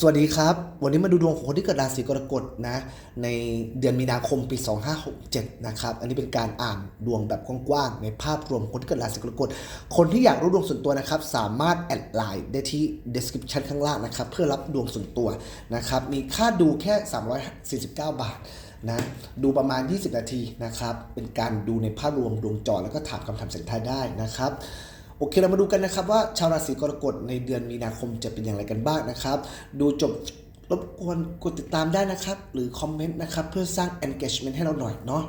สวัสดีครับ วันนี้มาดูดวงของคนที่เกิดราศีกรกฎนะในเดือนมีนาคมปี 2567 นะครับ อันนี้เป็นการอ่านดวงแบบกว้างๆในภาพรวมคนที่เกิดราศีกรกฎ คนที่อยากรู้ดวงส่วนตัวนะครับ สามารถแอดไลน์ได้ที่ description ข้างล่างนะครับ เพื่อรับดวงส่วนตัวนะครับ มีค่าดูแค่ 349 บาทนะดูประมาณ 20 นาทีนะครับ เป็นการดูในภาพรวมดวงจอแล้วก็ถามคำถามเสียงทายได้นะครับ โอเคเรามาดูกันนะครับว่าชาวราศีกรกฎในเดือนมีนาคมจะเป็นอย่างไรกันบ้างนะครับ ดูจบรบกวนกดติดตามได้นะครับ หรือคอมเมนต์นะครับเพื่อสร้าง engagement ให้เราหน่อยเนาะ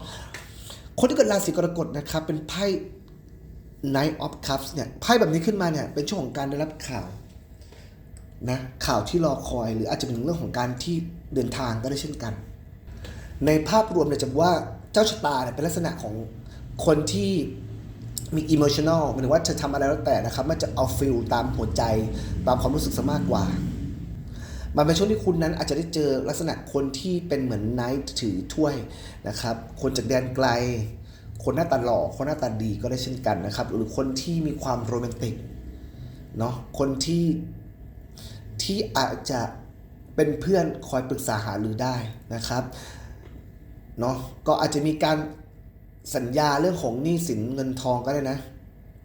คนที่เกิดราศีกรกฎนะครับเป็นไพ่ Knight of Cups เนี่ยไพ่แบบนี้ขึ้นมาเนี่ยเป็นช่วงของการได้รับข่าวนะข่าวที่รอคอยหรืออาจจะเป็นเรื่องของการที่เดินทางก็ได้เช่นกัน ในภาพรวมเนี่ยจะว่าเจ้าชะตาเนี่ยเป็นลักษณะของคนที่ มี emotional หมายถึงว่าจะทำอะไรแล้วแต่นะครับ มันจะเอาฟิลตามหัวใจ ตามความรู้สึกซะมากกว่า มันเป็นช่วงที่คุณนั้นอาจจะได้เจอลักษณะคนที่เป็นเหมือนไนท์ถือถ้วยนะครับ คนจากแดนไกล คนหน้าตาหล่อ คนหน้าตาดีก็ได้เช่นกันนะครับ หรือคนที่มีความโรแมนติกเนาะ คนที่ที่อาจจะเป็นเพื่อนคอยปรึกษาหารือได้นะครับ เนาะ ก็อาจจะมีการ สัญญาเรื่องของหนี้สินเงินทองก็ได้นะ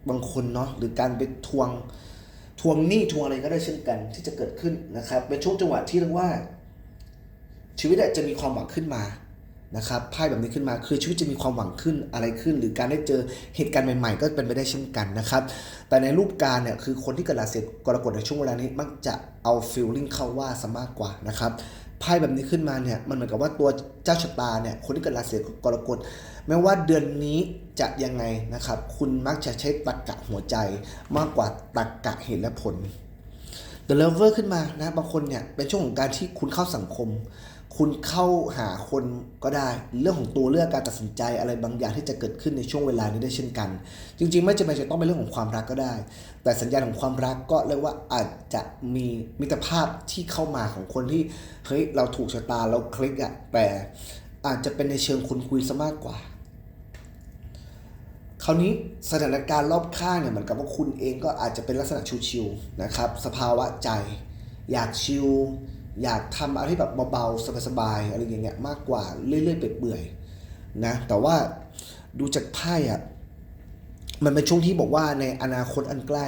บางคนเนาะหรือการไปทวงทวงหนี้ทวงอะไรก็ได้เช่นกันที่จะเกิดขึ้นนะครับ เป็นช่วงจังหวะที่เรียกว่า ชีวิตจะมีความหวังขึ้นมานะครับไพ่แบบนี้ขึ้นมาคือชีวิตจะมีความหวังขึ้นอะไรขึ้น หรือการได้เจอเหตุการณ์ใหม่ ๆ ก็เป็นไปได้เช่นกันนะครับ แต่ในรูปการเนี่ยคือคนที่เกิดราศีกรกฎในช่วงเวลานี้มักจะเอาฟีลลิ่งเข้าว่าซะมากกว่านะครับ ไพ่แบบนี้ขึ้นมาเนี่ยมันเหมือนกับว่าตัวเจ้าชะตาเนี่ยคนที่เกิดราศีกรกฎไม่ว่าเดือนนี้จะยังไงนะครับ คุณมักจะใช้ตรรกะหัวใจมากกว่าตรรกะเหตุและผล The Lover ขึ้นมานะบางคนเนี่ยเป็นช่วงของการที่คุณเข้าสังคม คุณเข้าหาคนก็ได้ เรื่องของตัวเลือกการตัดสินใจอะไรบางอย่างที่จะเกิดขึ้นในช่วงเวลานี้ได้เช่นกัน จริง ๆ ไม่จำเป็นจะต้องเป็นเรื่องของความรักก็ได้ แต่สัญญาณของความรักก็เรียกว่าอาจจะมีมิตรภาพที่เข้ามาของคนที่เฮ้ยเราถูกชะตาเราคลิกอะแต่อาจจะเป็นในเชิงคุณคุยซะมากกว่า คราวนี้สถานการณ์รอบข้างเนี่ยเหมือนกับว่าคุณเองก็อาจจะเป็นลักษณะชิวๆนะครับ สภาวะใจ อยากชิล อยากทำอะไรที่แบบเบาๆสบายๆอะไรอย่างเงี้ยมากกว่าเรื่อยๆเปื่อยๆนะแต่ว่าดูจากไพ่อะมันเป็นช่วงที่บอกว่าในอนาคตอันใกล้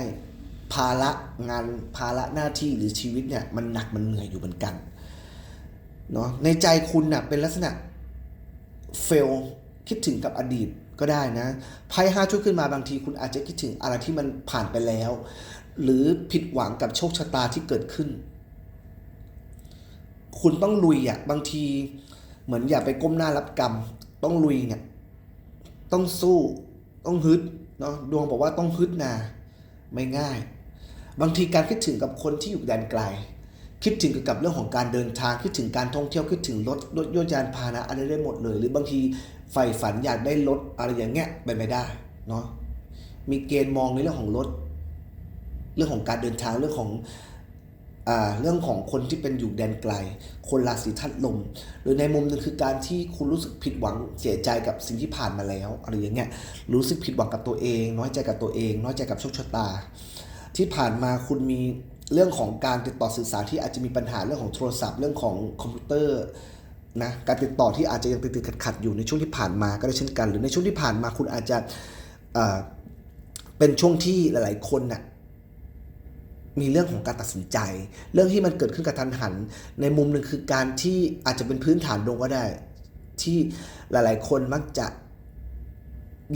ภาระงานภาระหน้าที่หรือชีวิตเนี่ยมันหนักมันเหนื่อยอยู่เหมือนกันเนาะในใจคุณน่ะเป็นลักษณะเฟลคิดถึงกับอดีตก็ได้นะไพ่ห้าช่วยขึ้นมาบางทีคุณอาจจะคิดถึงอะไรที่มันผ่านไปแล้ว หรือผิดหวังกับโชคชะตาที่เกิดขึ้น คุณต้องลุยอะบางทีเหมือนอย่าไปก้มหน้ารับกรรม ต้องลุยเนี่ย ต้องสู้ต้องฮึดเนาะดวงบอกว่าต้องฮึดนะไม่ง่าย บางทีการคิดถึงกับคนที่อยู่แดนไกล คิดถึงเกี่ยวกับเรื่องของการเดินทางคิดถึงการท่องเที่ยวคิดถึงรถรถยนต์ยานพาหนะอะไรได้หมดเลย หรือบางทีใฝ่ฝันอยากได้รถอะไรอย่างเงี้ยไปนไม่ได้เนาะมีเกณฑ์มองในเรื่องของรถ เรื่องของการเดินทางเรื่องของ เรื่องของคนที่เป็นอยู่แดนไกล คนราศีทัดลม หรือในมุมหนึงคือการที่คุณรู้สึกผิดหวังเสียใจกับสิ่งที่ผ่านมาแล้วอะไรอย่างเงี้ยรู้สึกผิดหวังกับตัวเอง น้อยใจกับตัวเอง น้อยใจกับโชคชะตา ที่ผ่านมาคุณมีเรื่องของการติดต่อสื่อสารที่อาจจะมีปัญหาเรื่องของโทรศัพท์ เรื่องของคอมพิวเตอร์นะการติดต่อที่อาจจะยังติดๆขัดๆอยู่ในช่วงที่ผ่านมาก็ได้เช่นกัน หรือในช่วงที่ผ่านมาคุณอาจจะเอ่อเป็นช่วงที่หลาย ๆ คนน่ะ มีเรื่องของการตัดสินใจ เรื่องที่มันเกิดขึ้นกับทันหัน ในมุมหนึ่งคือการที่อาจจะเป็นพื้นฐานดวงก็ได้ ที่หลาย ๆ คนมักจะ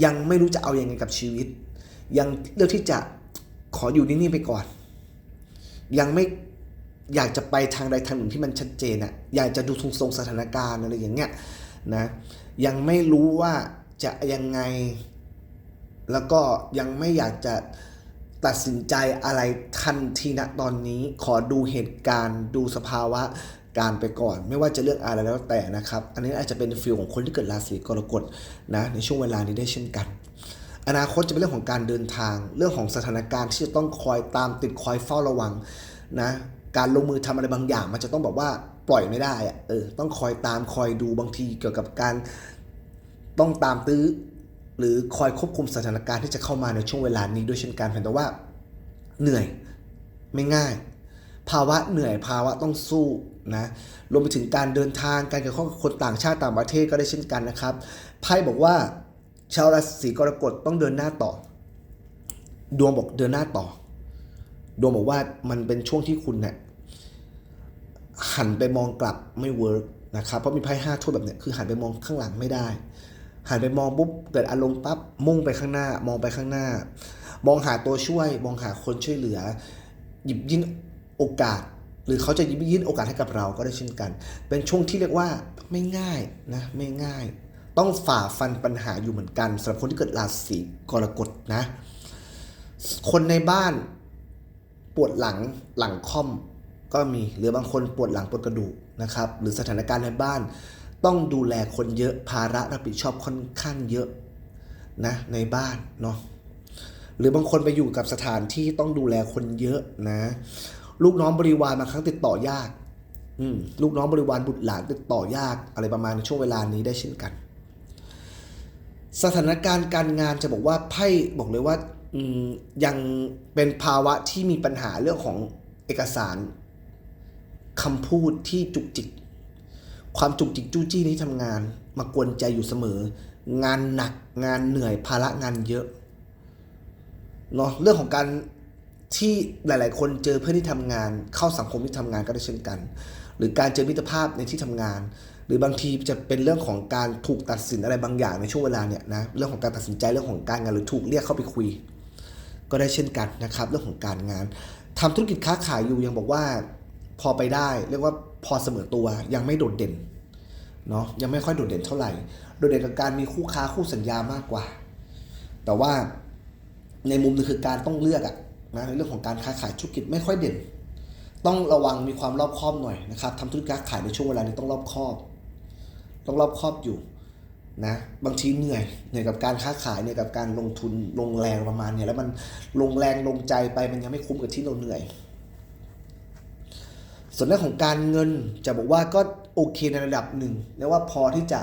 ยังไม่รู้จะเอาอยัางไงกับชีวิต ยังเลือกที่จะขออยู่นิ่ง ๆ ไปก่อน ยังไม่อยากจะไปทางใดทางหนึ่งที่มันชัดเจนอะอยากจะดูทรงทรงๆสถานการณ์อะไรอย่างเงี้ยนะยังไม่รู้ว่าจะยังไง แล้วก็ยังไม่อยากจะ ตัดสินใจอะไรทันทีณตอนนี้ขอดูเหตุการณ์ ดูสภาวะการไปก่อน ไม่ว่าจะเลือกอะไรแล้วแต่นะครับ อันนี้อาจจะเป็นฟิลของคนที่เกิดราศีกรกฎนะในช่วงเวลานี้ได้เช่นกัน อนาคตจะเป็นเรื่องของการเดินทาง เรื่องของสถานการณ์ที่จะต้องคอยตามติดคอยเฝ้าระวังนะการลงมือทำอะไรบางอย่าง มันจะต้องแบบว่าปล่อยไม่ได้อะเออต้องคอยตามคอยดูบางทีเกี่ยวกับการต้องตามตื้อ หรือคอยควบคุมสถานการณ์ที่จะเข้ามาในช่วงเวลานี้ด้วยเช่นกันเพียงแต่ว่าเหนื่อยไม่ง่าย ภาวะเหนื่อยภาวะต้องสู้นะรวมไปถึงการเดินทางการเกี่ยวข้องกับคนต่างชาติต่างประเทศก็ได้เช่นกันนะครับไพ่บอกว่าชาวราศีกรกฎต้องเดินหน้าต่อ ดวงบอกเดินหน้าต่อ ดวงบอกว่ามันเป็นช่วงที่คุณเนี่ยหันไปมองกลับไม่เวิร์กนะครับเพราะมีไพ่ห้าถ้วยแบบเนี้ยคือหันไปมองข้างหลังไม่ได้ หันไปมองปุ๊บเกิดอารมณ์ปั๊บมุ่งไปข้างหน้า มองไปข้างหน้า มองหาตัวช่วย มองหาคนช่วยเหลือ หยิบยื่นโอกาส หรือเขาจะหยิบยื่นโอกาสให้กับเราก็ได้เช่นกัน เป็นช่วงที่เรียกว่าไม่ง่ายนะไม่ง่าย ต้องฝ่าฟันปัญหาอยู่เหมือนกันสำหรับคนที่เกิดราศีกรกฎนะ คนในบ้านปวดหลังหลังค่อมก็มีหรือบางคนปวดหลังปวดกระดูกนะครับหรือสถานการณ์ในบ้าน ต้องดูแลคนเยอะภาระรับผิดชอบค่อนข้างเยอะนะในบ้านเนาะหรือบางคนไปอยู่กับสถานที่ต้องดูแลคนเยอะนะ ลูกน้องบริวารบางครั้งติดต่อยากอืมลูกน้องบริวารบุตรหลานติดต่อยากอะไรประมาณในช่วงเวลานี้ได้เช่นกัน สถานการณ์การงานจะบอกว่าไพ่บอกเลยว่าอืยังเป็นภาวะที่มีปัญหาเรื่องของเอกสารคำพูดที่จุกจิก ความจุกจิกจู้จี้นี้ทำงาน มากวนใจอยู่เสมอ งานหนักงานเหนื่อยภาระงานเยอะเนาะเรื่องของการที่หลาย ๆ คนเจอเพื่อนที่ทำงาน เข้าสังคมที่ทำงานก็ได้เช่นกัน หรือการเจอมิตรภาพในที่ทำงาน หรือบางทีจะเป็นเรื่องของการถูกตัดสินอะไรบางอย่างในช่วงเวลาเนี่ยนะเรื่องของการตัดสินใจเรื่องของการงานหรือถูกเรียกเข้าไปคุย ก็ได้เช่นกันนะครับ เรื่องของการงานทำธุรกิจค้าขายอยู่ยังบอกว่า พอไปได้เรียกว่าพอเสมอตัวยังไม่โดดเด่นเนาะยังไม่ค่อยโดดเด่นเท่าไหร่ โดดเด่นกับการมีคู่ค้าคู่สัญญามากกว่า แต่ว่าในมุมนึงคือการต้องเลือกอะนะในเรื่องของการค้าขายธุรกิจไม่ค่อยเด่น ต้องระวังมีความรอบคอบหน่อยนะครับทำธุรกิจค้าขายในช่วงเวลานี้ต้องรอบคอบ ต้องรอบคอบอยู่นะบางทีเหนื่อยเหนื่อยกับการค้าขายเหนื่อยกับการลงทุนลงแรงประมาณเนี้ยแล้วมันลงแรงลงใจไปมันยังไม่คุ้มกับที่เราเหนื่อย ส่วนเรื่องของการเงินจะบอกว่าก็โอเคในระดับหนึ่งเรียกว่าพอที่จะ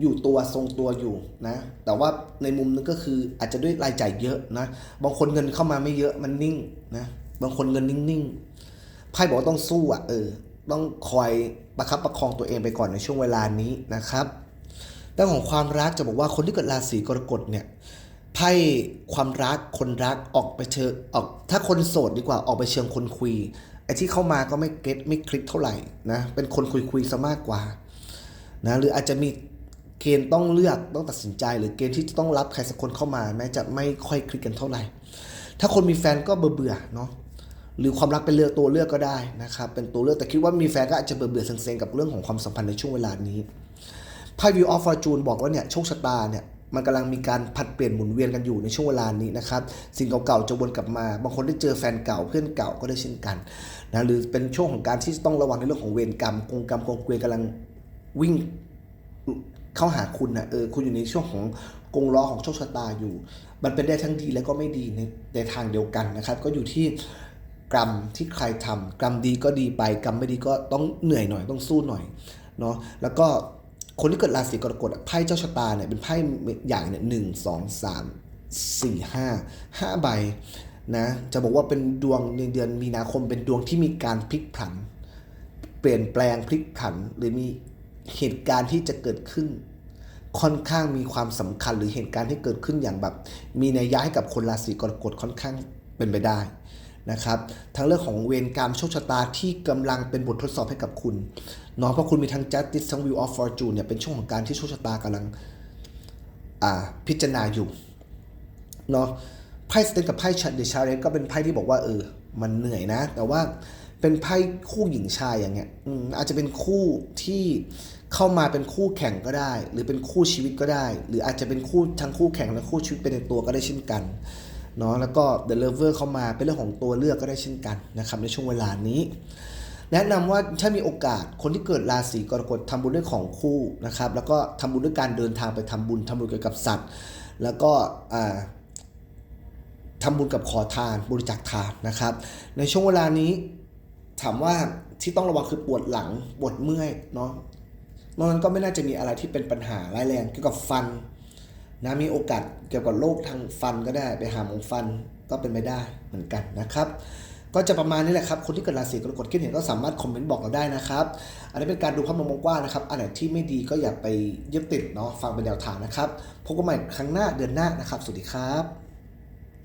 อยู่ตัวทรงตัวอยู่นะแต่ว่าในมุมนึงก็คืออาจจะด้วยรายจ่ายเยอะนะบางคนเงินเข้ามาไม่เยอะมันนิ่งนะบางคนเงินนิ่งๆไพ่บอกว่าต้องสู้อะเออต้องคอยประคับประคองตัวเองไปก่อนในช่วงเวลานี้นะครับเรื่องของความรักจะบอกว่าคนที่เกิดราศีกรกฎเนี่ยไพ่ความรักคนรักออกไปเชิงออกถ้าคนโสดดีกว่าออกไปเชิงคนคุย ไอ้ที่เข้ามาก็ไม่เก็ตไม่คลิกเท่าไหร่นะเป็นคนคุยคุยๆซะมากกว่านะหรืออาจจะมีเกณฑ์ต้องเลือกต้องตัดสินใจ หรือเกณฑ์ที่จะต้องรับใครสักคนเข้ามา แม้จะไม่ค่อยคลิกกันเท่าไหร่ ถ้าคนมีแฟนก็เบื่อเบื่อเนาะหรือความรักเป็นเลือกตัวเลือกก็ได้นะครับเป็นตัวเลือกแต่คิดว่ามีแฟนก็อาจจะเบื่อเบื่อเซ็งๆกับเรื่องของความสัมพันธ์ในช่วงเวลานี้ไพ่ View of Fortune บอกว่าเนี่ยโชคชะตาเนี่ย มันกำลังมีการผัดเปลี่ยนหมุนเวียนกันอยู่ในช่วงเวลานี้นะครับสิ่งเก่าๆจะวนกลับมา บางคนได้เจอแฟนเก่าเพื่อนเก่าก็ได้เช่นกันนะหรือเป็นช่วงของการที่ต้องระวังในเรื่องของเวรกรรมกงกรรมกงเกวียนกำลังวิ่งเข้าหาคุณนะเออคุณอยู่ในช่วงของกงล้อของโชคชะตาอยู่ มันเป็นได้ทั้งดีและก็ไม่ดีในในทางเดียวกันนะครับ ก็อยู่ที่กรรมที่ใครทำกรรมดีก็ดีไป กรรมไม่ดีก็ต้องเหนื่อยหน่อยต้องสู้หน่อยเนาะแล้วก็ คนที่เกิดราศีกรกฎไพ่เจ้าชะตาเนี่ยเป็นไพ่อย่างเนี่ยหนึ่งสองสามสี่ห้าห้าใบนะจะบอกว่าเป็นดวงในเดือนมีนาคมเป็นดวงที่มีการพลิกผัน เปลี่ยนแปลงพลิกผัน หรือมีเหตุการณ์ที่จะเกิดขึ้น ค่อนข้างมีความสำคัญหรือเหตุการณ์ที่เกิดขึ้นอย่างแบบ มีนัยยะให้กับคนราศีกรกฎค่อนข้างเป็นไปได้ นะครับทั้งเรื่องของเวรกรรมโชคชะตาที่กำลังเป็นบททดสอบให้กับคุณเนาะเพราะคุณมีทั้ง justice ทั้ง view of fortune เนี่ยเป็นช่วงของการที่โชคชะตากำลังพิจารณาอยู่เนาะไพ่สเตนกับไพ่ชัดเดชาเรก็เป็นไพ่ที่บอกว่าเออมันเหนื่อยนะ แต่ว่าเป็นไพ่คู่หญิงชายอย่างเงี้ยอืมอาจจะเป็นคู่ที่เข้ามาเป็นคู่แข่งก็ได้ หรือเป็นคู่ชีวิตก็ได้ หรืออาจจะเป็นคู่ทั้งคู่แข่งและคู่ชีวิตเป็นในตัวก็ได้เช่นกัน เนาะแล้วก็ The Lover เข้ามาเป็นเรื่องของตัวเลือกก็ได้เช่นกันนะครับในช่วงเวลานี้ แนะนำว่าถ้ามีโอกาสคนที่เกิดราศีกรกฎทำบุญด้วยของคู่นะครับแล้วก็ทำบุญด้วยการเดินทางไปทำบุญทำบุญเกี่ยวกับสัตว์ แล้วก็อ่าทำบุญกับขอทานบริจาคทานนะครับ ในช่วงเวลานี้ถามว่าที่ต้องระวังคือปวดหลังปวดเมื่อยเนาะนอกนั้นก็ไม่น่าจะมีอะไรที่เป็นปัญหาร้ายแรงเกี่ยวกับฟัน นะมีโอกาสเกี่ยวกับโรคทางฟันก็ได้ไปหาหมอฟันก็เป็นไปได้เหมือนกันนะครับ ก็จะประมาณนี้แหละครับ คนที่เกิดราศีกรกฎคิดเห็นก็สามารถคอมเมนต์บอกเราได้นะครับ อันนี้เป็นการดูภาพมุมกว้างนะครับ อันไหนที่ไม่ดีก็อย่าไปยึดติดเนาะฟังเป็นแนวทางนะครับพบกันใหม่ครั้งหน้าเดือนหน้านะครับ สวัสดีครับ